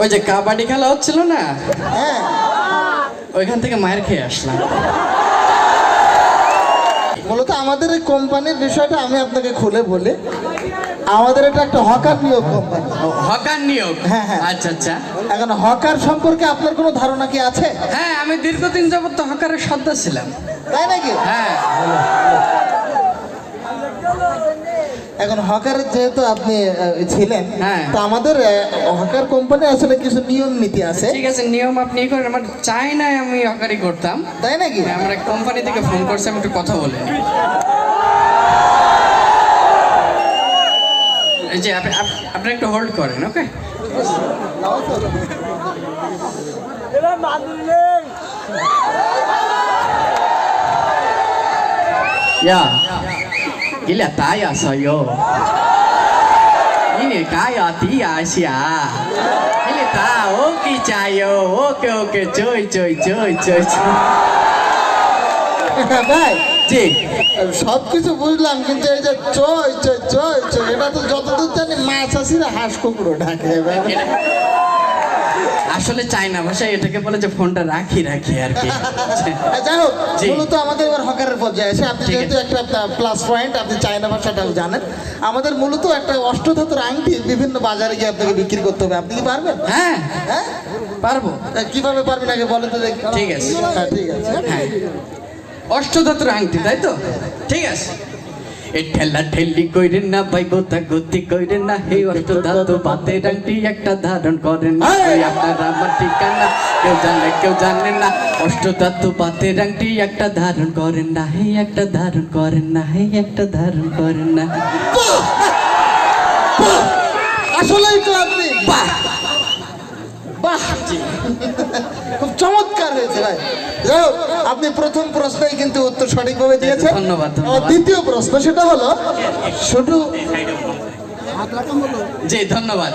ওই যে কাবাডি খেলা হচ্ছিল না? হ্যাঁ। ওইখান থেকে মায়ের খেয়ে আসলাম। মূলত আমাদের এই কোম্পানির বিষয়টা আমি আপনাকে খুলে বলি। আমাদের এটা একটা হকার নিয়োগ কোম্পানি। হকার নিয়োগ? হ্যাঁ, হ্যাঁ। আচ্ছা আচ্ছা। এখন হকার সম্পর্কে আপনার কোনো ধারণা কি আছে? হ্যাঁ আমি দীর্ঘদিন যাবত তো হকারের সর্দার ছিলাম। তাই নাকি? হ্যাঁ। এখন হকার যেহেতু আপনি ছিলেন হ্যাঁ। তো আমাদের হকার কোম্পানি আসলে কিছু নিয়ম নীতি আছে। ঠিক আছে নিয়ম আপনি করেন। আমার চাই না আমি হকারি করতাম। তাই নাকি? আমরা কোম্পানি থেকে ফোন করছি আমি একটু কথা বলে। এই যে আপনি আপ- আপনি একটু হোল্ড করেন ওকে gila taya sa'yo. Ini kaya tiya siya. Gila ta, okay chayo. Okay, choy, choy, choy, choy, choy. ভাই জি সব কিছু বুঝলাম কিন্তু এই যে চই চই চই চই এটা তো যতদূর জানি মাছ আসিরা হাঁস কুকুরো ঢাকে আসলে চাইনা ভাষায় এটাকে বলে যে ফোনটা রাখি রাখি আর কি। যাই হোক। মূলত আমাদের এবার হকারের পর্যায়ে এসে আপনি যেহেতু একটা প্লাস পয়েন্ট আপনি চায়না ভাষাটাও জানেন। আমাদের মূলত একটা অষ্টধাতুর আংটি বিভিন্ন বাজারে গিয়ে আপনাকে বিক্রি করতে হবে। আপনি কি পারবেন? হ্যাঁ হ্যাঁ? পারব। তা কীভাবে পারবেন আগে বলেন তো দেখি। ঠিক আছে। হ্যাঁ ঠিক আছে। হ্যাঁ। অষ্টধাতুর আংটি তাই তো? ঠিক আছে। এ ঠেলা ঠেলি কইরেন না ভাই গোতা গতি কইরেন না। হে অষ্টধাতু পাতের আংটি একটা ধারণ করেন না। আপনার আমার ঠিকানা কেউ জানে কেউ জানে না। অষ্টধাতু পাতের আংটি একটা ধারণ করেন না। হে একটা ধারণ করেন না হে একটা ধারণ করেন না। আসলেই তো আপনি। বাহ! বাহ খুব চমৎকার হয়েছে ভাই। যাই হোক আপনি প্রথম প্রশ্নই কিন্তু উত্তর সঠিকভাবে দিয়েছেন। ধন্যবাদ, দ্বিতীয় প্রশ্ন সেটা হলো শুধু জি ধন্যবাদ।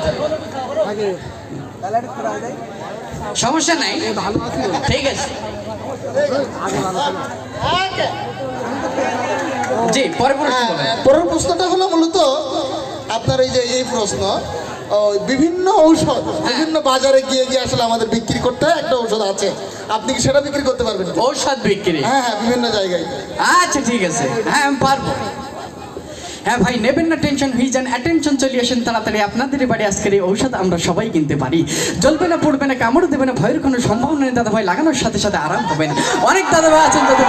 সমস্যা নাই। ঠিক আছে। জি পরে প্রশ্ন হ্যাঁ, পরের প্রশ্নটা হলো মূলত আপনার এই যে এই প্রশ্ন বিভিন্ন ঔষধ বিভিন্ন বাজারে গিয়ে গিয়ে আসলে আমাদের বিক্রি করতে হয়। একটা ঔষধ আছে। আপনি কি সেটা বিক্রি করতে পারবেন? ঔষধ বিক্রি? হ্যাঁ হ্যাঁ বিভিন্ন জায়গায়। আচ্ছা ঠিক আছে। হ্যাঁ আমি পারব। হ্যাঁ ভাই নেবেন না টেনশন হয়ে যান। অ্যাটেনশন চলে আসেন তাড়াতাড়ি। আপনাদের বাড়ি আজকের এই ঔষধ আমরা সবাই কিনতে পারি। জ্বলবে না পড়বে না কামড় দেবে না ভয়ের কোনো সম্ভাবনা নেই। দাদা ভাই লাগানোর সাথে সাথে আরাম পাবেন। অনেক দাদা ভাই আছেন যাদের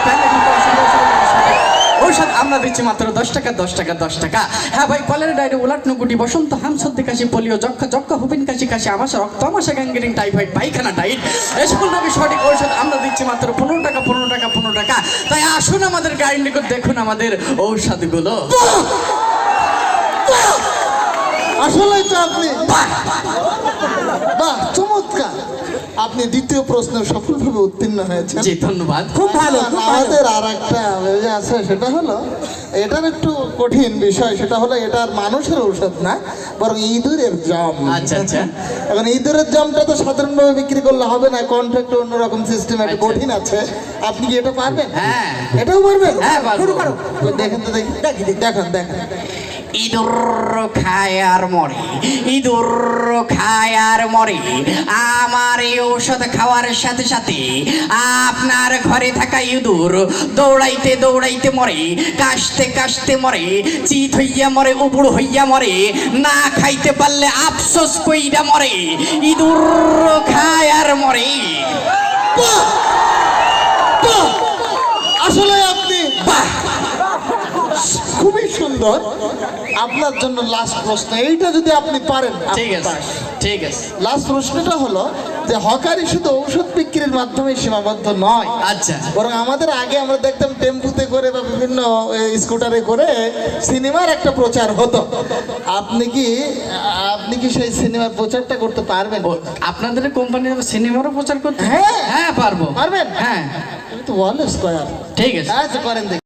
অসুবিধা ঔষধ আমরা দিচ্ছি মাত্র দশ টাকা দশ টাকা দশ টাকা। হ্যাঁ ভাই, কলের ডায়রি, উলাট গুটি বসন্ত, হাম সর্দি কাশি, পোলিও, যক্ষ যক্ষ হুপিন কাশি কাশি, আমাশা, রক্ত, আমাশা গ্যাঙ্গেরিং টাইফয়েড, পায়খানা টাইট এই সকল রোগের সঠিক ঔষধ আমরা দিচ্ছি মাত্র পনেরো টাকা পনেরো টাকা পনেরো টাকা। তাই আসুন আমাদের নিকট, দেখুন আমাদের ঔষধগুলো। আসলেই তো আপনি। বাহ চমৎকার। আপনি দ্বিতীয় প্রশ্ন সফলভাবে উত্তীর্ণ হয়েছেন। জি ধন্যবাদ। খুব ভালো আমাদের আর একটা আছে সেটা হলো এটার একটু কঠিন বিষয় সেটা হলো এটার মানুষের ঔষধ না বরং ইঁদুরের জম। আচ্ছা, আচ্ছা। এখন ইঁদুরের জমটা তো সাধারণভাবে বিক্রি করলে হবে না কণ্ঠ একটু অন্যরকম সিস্টেম একটা আচ্ছা। কঠিন আছে। আপনি কি এটা পারবেন? হ্যাঁ। এটাও পারবেন? হ্যাঁ। দেখেন তো দেখি। দেখেন দেখেন। ইঁদুর খায় আর মরে, ইঁদুর খায় আর মরে। আমার এই ঔষধ খাওয়ার সাথে সাথে আপনার ঘরে থাকা ইঁদুর দৌড়াইতে দৌড়াইতে মরে, কাশতে কাশতে মরে, চিত হইয়া মরে, উবুড় হইয়া মরে, না খাইতে পারলে আফসোস কইরা মরে, ইঁদুর খায় আর মরে। সুন্দর। আপনার জন্য লাস্ট প্রশ্ন এইটা যদি আপনি পারেন ঠিক আছে ঠিক আছে। লাস্ট প্রশ্নটা হলো যে হকারি শুধু ঔষধ বিক্রির মাধ্যমে সীমাবদ্ধ নয় আচ্ছা। বরং আমাদের আগে আমরা দেখতাম টেম্পুতে করে বা বিভিন্ন স্কুটারে করে সিনেমার একটা প্রচার হতো। আপনি কি আপনি কি সেই সিনেমার প্রচারটা করতে পারবেন? আপনাদের কোম্পানির সিনেমারও প্রচার করতে হ্যাঁ। হ্যাঁ পারব। পারবেন? হ্যাঁ। তুমি তো ওয়ালেস কয়ার ঠিক আছে। আচ্ছা করেন